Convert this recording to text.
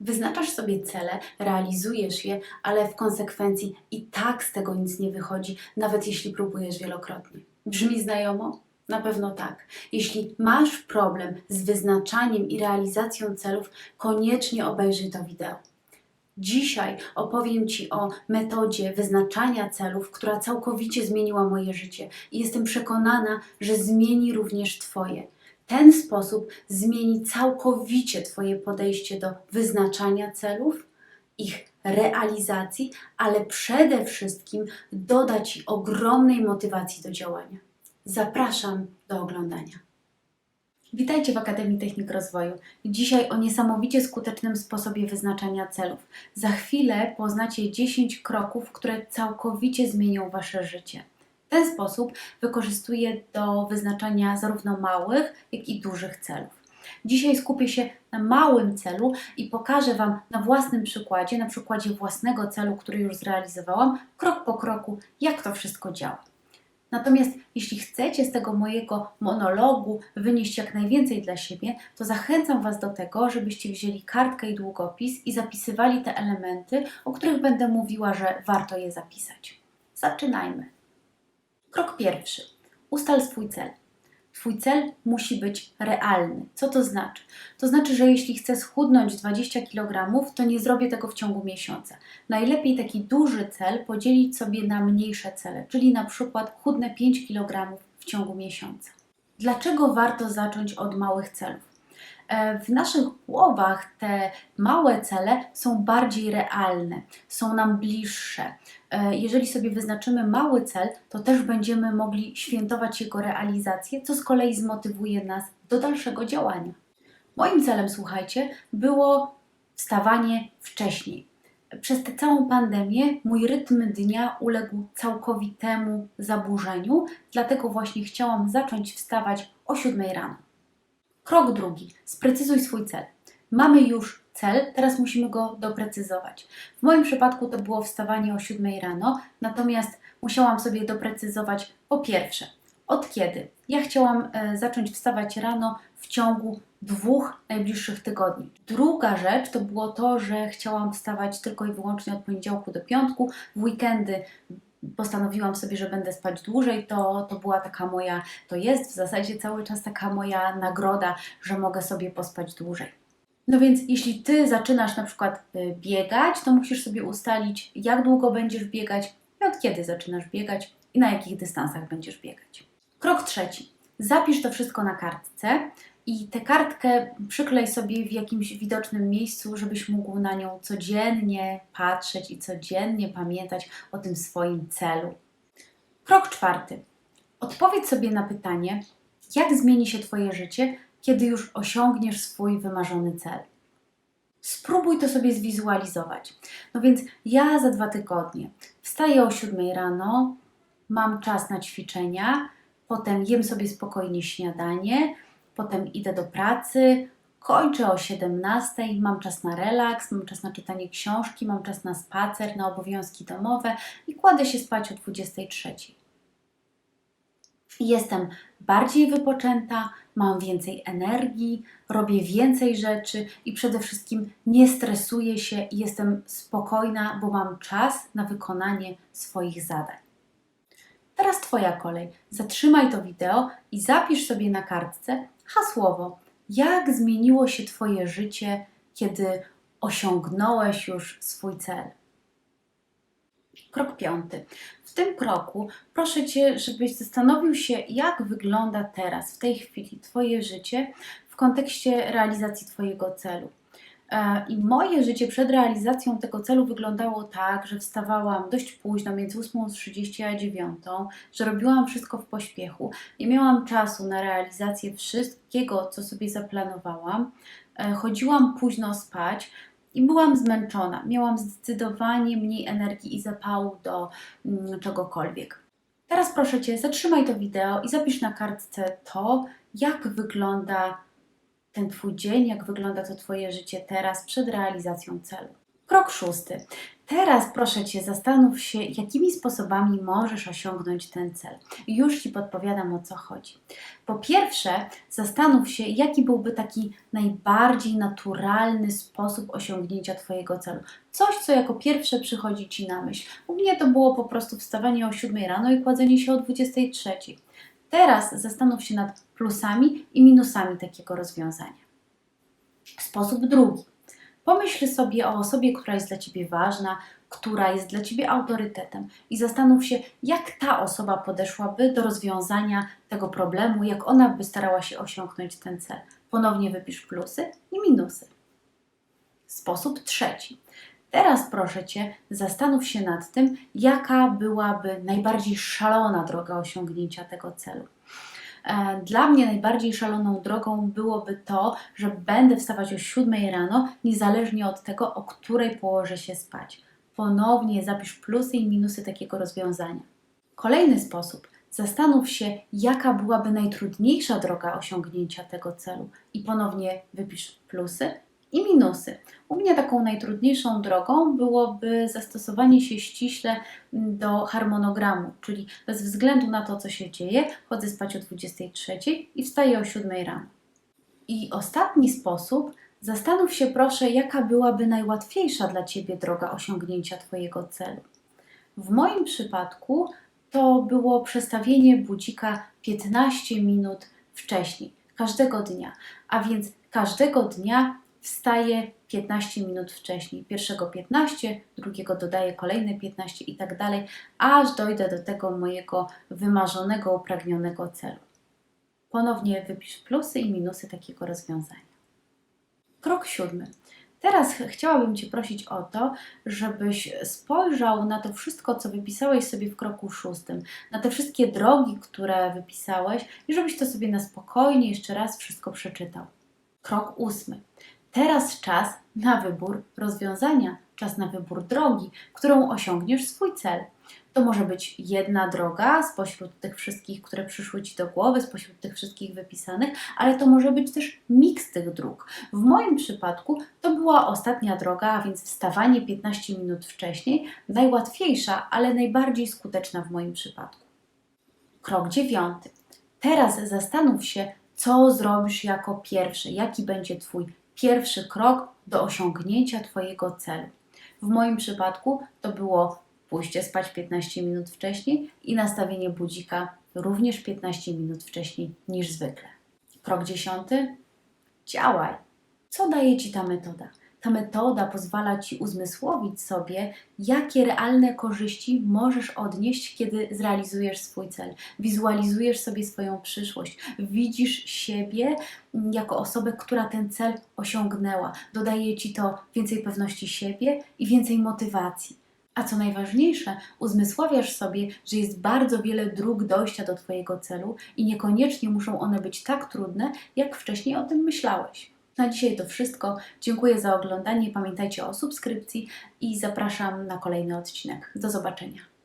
Wyznaczasz sobie cele, realizujesz je, ale w konsekwencji i tak z tego nic nie wychodzi, nawet jeśli próbujesz wielokrotnie. Brzmi znajomo? Na pewno tak. Jeśli masz problem z wyznaczaniem i realizacją celów, koniecznie obejrzyj to wideo. Dzisiaj opowiem Ci o metodzie wyznaczania celów, która całkowicie zmieniła moje życie i jestem przekonana, że zmieni również Twoje. Ten sposób zmieni całkowicie Twoje podejście do wyznaczania celów, ich realizacji, ale przede wszystkim doda Ci ogromnej motywacji do działania. Zapraszam do oglądania. Witajcie w Akademii Technik Rozwoju. Dzisiaj o niesamowicie skutecznym sposobie wyznaczania celów. Za chwilę poznacie 10 kroków, które całkowicie zmienią Wasze życie. Ten sposób wykorzystuję do wyznaczania zarówno małych, jak i dużych celów. Dzisiaj skupię się na małym celu i pokażę Wam na własnym przykładzie, na przykładzie własnego celu, który już zrealizowałam, krok po kroku, jak to wszystko działa. Natomiast jeśli chcecie z tego mojego monologu wynieść jak najwięcej dla siebie, to zachęcam Was do tego, żebyście wzięli kartkę i długopis i zapisywali te elementy, o których będę mówiła, że warto je zapisać. Zaczynajmy. Krok pierwszy. Ustal swój cel. Twój cel musi być realny. Co to znaczy? To znaczy, że jeśli chcę schudnąć 20 kg, to nie zrobię tego w ciągu miesiąca. Najlepiej taki duży cel podzielić sobie na mniejsze cele, czyli na przykład chudnę 5 kg w ciągu miesiąca. Dlaczego warto zacząć od małych celów? E, W naszych głowach te małe cele są bardziej realne, są nam bliższe. E, Jeżeli sobie wyznaczymy mały cel, to też będziemy mogli świętować jego realizację, co z kolei zmotywuje nas do dalszego działania. Moim celem, słuchajcie, było wstawanie wcześniej. Przez tę całą pandemię mój rytm dnia uległ całkowitemu zaburzeniu, dlatego właśnie chciałam zacząć wstawać o 7 rano. Krok drugi. Sprecyzuj swój cel. Mamy już cel, teraz musimy go doprecyzować. W moim przypadku to było wstawanie o 7 rano, natomiast musiałam sobie doprecyzować po pierwsze, od kiedy? Ja chciałam e, zacząć wstawać rano w ciągu dwóch najbliższych tygodni. Druga rzecz to było to, że chciałam wstawać tylko i wyłącznie od poniedziałku do piątku. W weekendy postanowiłam sobie, że będę spać dłużej. To, to była taka moja, to jest w zasadzie cały czas taka moja nagroda, że mogę sobie pospać dłużej. No więc jeśli Ty zaczynasz na przykład y, biegać, to musisz sobie ustalić, jak długo będziesz biegać i od kiedy zaczynasz biegać i na jakich dystansach będziesz biegać. Krok trzeci. Zapisz to wszystko na kartce i tę kartkę przyklej sobie w jakimś widocznym miejscu, żebyś mógł na nią codziennie patrzeć i codziennie pamiętać o tym swoim celu. Krok czwarty. Odpowiedz sobie na pytanie, jak zmieni się Twoje życie, kiedy już osiągniesz swój wymarzony cel. Spróbuj to sobie zwizualizować. No więc ja za dwa tygodnie wstaję o 7 rano, mam czas na ćwiczenia, potem jem sobie spokojnie śniadanie, potem idę do pracy, kończę o 17, mam czas na relaks, mam czas na czytanie książki, mam czas na spacer, na obowiązki domowe i kładę się spać o 23. Jestem bardziej wypoczęta, mam więcej energii, robię więcej rzeczy i przede wszystkim nie stresuję się i jestem spokojna, bo mam czas na wykonanie swoich zadań. Teraz Twoja kolej. Zatrzymaj to wideo i zapisz sobie na kartce hasłowo, jak zmieniło się Twoje życie, kiedy osiągnąłeś już swój cel. Krok piąty. Tym kroku proszę Cię, żebyś zastanowił się, jak wygląda teraz, w tej chwili, Twoje życie w kontekście realizacji Twojego celu. E, I moje życie przed realizacją tego celu wyglądało tak, że wstawałam dość późno, między 8.30 a 9, że robiłam wszystko w pośpiechu. Nie miałam czasu na realizację wszystkiego, co sobie zaplanowałam. E, Chodziłam późno spać i byłam zmęczona. Miałam zdecydowanie mniej energii i zapału do mm, czegokolwiek. Teraz proszę Cię, zatrzymaj to wideo i zapisz na kartce to, jak wygląda ten Twój dzień, jak wygląda to Twoje życie teraz przed realizacją celu. Krok szósty. Teraz proszę Cię, zastanów się, jakimi sposobami możesz osiągnąć ten cel. Już Ci podpowiadam o co chodzi. Po pierwsze, zastanów się, jaki byłby taki najbardziej naturalny sposób osiągnięcia Twojego celu. Coś, co jako pierwsze przychodzi Ci na myśl. U mnie to było po prostu wstawanie o 7 rano i kładzenie się o 23. Teraz zastanów się nad plusami i minusami takiego rozwiązania. Sposób drugi. Pomyśl sobie o osobie, która jest dla Ciebie ważna, która jest dla Ciebie autorytetem i zastanów się, jak ta osoba podeszłaby do rozwiązania tego problemu, jak ona by starała się osiągnąć ten cel. Ponownie wypisz plusy i minusy. Sposób trzeci. Teraz proszę Cię, zastanów się nad tym, jaka byłaby najbardziej szalona droga osiągnięcia tego celu. E, Dla mnie najbardziej szaloną drogą byłoby to, że będę wstawać o 7 rano, niezależnie od tego, o której położę się spać. Ponownie zapisz plusy i minusy takiego rozwiązania. Kolejny sposób. Zastanów się, jaka byłaby najtrudniejsza droga osiągnięcia tego celu i ponownie wypisz plusy i minusy. U mnie taką najtrudniejszą drogą byłoby zastosowanie się ściśle do harmonogramu, czyli bez względu na to, co się dzieje, chodzę spać o 23 i wstaję o 7 rano. I ostatni sposób, zastanów się proszę, jaka byłaby najłatwiejsza dla Ciebie droga osiągnięcia Twojego celu. W moim przypadku to było przestawienie budzika 15 minut wcześniej, każdego dnia, a więc każdego dnia wstaję 15 minut wcześniej. Pierwszego 15, drugiego dodaję kolejne 15 i tak dalej, aż dojdę do tego mojego wymarzonego, upragnionego celu. Ponownie wypisz plusy i minusy takiego rozwiązania. Krok siódmy. Teraz ch- chciałabym Cię prosić o to, żebyś spojrzał na to wszystko, co wypisałeś sobie w kroku szóstym, na te wszystkie drogi, które wypisałeś i żebyś to sobie na spokojnie jeszcze raz wszystko przeczytał. Krok ósmy. Teraz czas na wybór rozwiązania, czas na wybór drogi, którą osiągniesz swój cel. To może być jedna droga spośród tych wszystkich, które przyszły Ci do głowy, spośród tych wszystkich wypisanych, ale to może być też miks tych dróg. W moim przypadku to była ostatnia droga, a więc wstawanie 15 minut wcześniej, najłatwiejsza, ale najbardziej skuteczna w moim przypadku. Krok dziewiąty. Teraz zastanów się, co zrobisz jako pierwszy, jaki będzie Twój pierwszy krok do osiągnięcia Twojego celu. W moim przypadku to było pójście spać 15 minut wcześniej i nastawienie budzika również 15 minut wcześniej niż zwykle. Krok dziesiąty. Działaj. Co daje Ci ta metoda? Ta metoda pozwala Ci uzmysłowić sobie, jakie realne korzyści możesz odnieść, kiedy zrealizujesz swój cel. Wizualizujesz sobie swoją przyszłość, widzisz siebie mm, jako osobę, która ten cel osiągnęła. Dodaje Ci to więcej pewności siebie i więcej motywacji. A co najważniejsze, uzmysławiasz sobie, że jest bardzo wiele dróg dojścia do Twojego celu i niekoniecznie muszą one być tak trudne, jak wcześniej o tym myślałeś. Na dzisiaj to wszystko. Dziękuję za oglądanie. Pamiętajcie o subskrypcji i zapraszam na kolejny odcinek. Do zobaczenia.